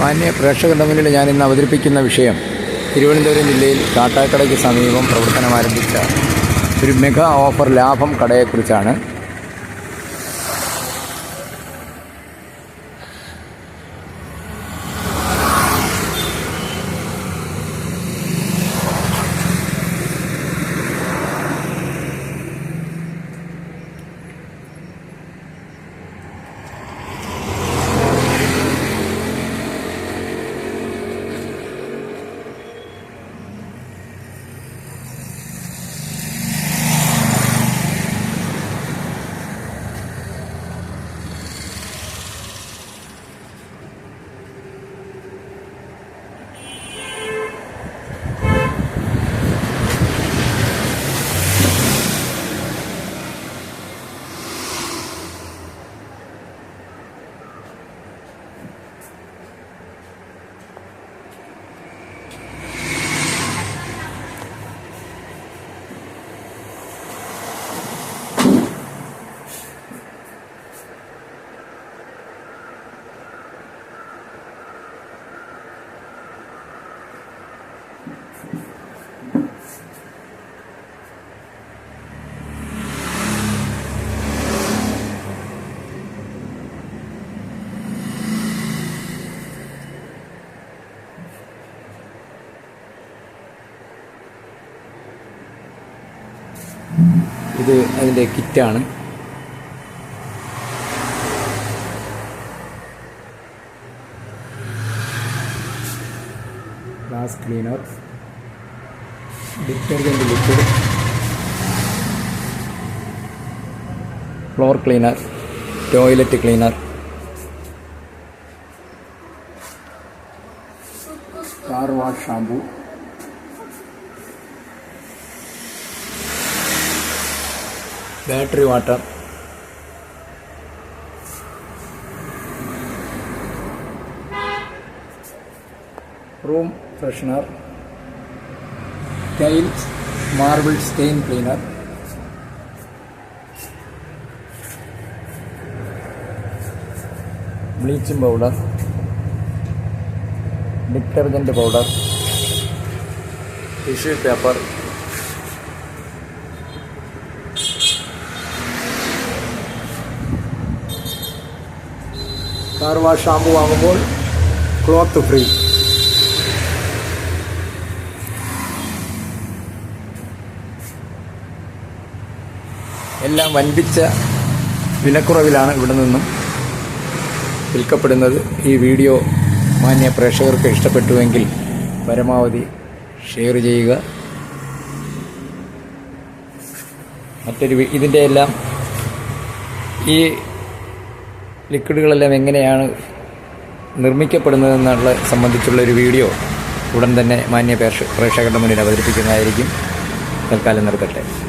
മാന്യ പ്രേക്ഷകരുടെ മുന്നിൽ ഞാൻ ഇന്ന് അവതരിപ്പിക്കുന്ന വിഷയം തിരുവനന്തപുരം ജില്ലയിൽ കാട്ടാക്കടയ്ക്ക് സമീപം പ്രവർത്തനം ആരംഭിച്ച ഒരു മെഗാ ഓഫർ ലാഭം കടയെക്കുറിച്ചാണ്. ഇത് അതിന്റെ കിറ്റാണ്. Glass cleaner detergent liquid floor cleaner toilet cleaner car wash shampoo battery water. Room freshener. Tiles marble stain cleaner. Bleaching powder. Detergent powder. Tissue paper. Car wash shampoo വാങ്ങുമ്പോൾ ക്ലോത്ത് ഫ്രീ എല്ലാം വൻപിച്ച വിലക്കുറവിലാണ് ഇവിടെ നിന്നും വിൽക്കപ്പെടുന്നത്. ഈ video മാന്യ പ്രേക്ഷകർക്ക് ഇഷ്ടപ്പെട്ടുവെങ്കിൽ പരമാവധി ഷെയർ ചെയ്യുക. മറ്റൊരു ഇതിന്റെ എല്ലാം ഈ ലിക്വിഡുകളെല്ലാം എങ്ങനെയാണ് നിർമ്മിക്കപ്പെടുന്നതെന്നുള്ള സംബന്ധിച്ചുള്ള ഒരു വീഡിയോ ഉടൻ തന്നെ മാന്യ പ്രേക്ഷ- പ്രേക്ഷകരുടെ മുന്നിൽ അവതരിപ്പിക്കുന്നതായിരിക്കും. തൽക്കാലം നിർത്തട്ടെ.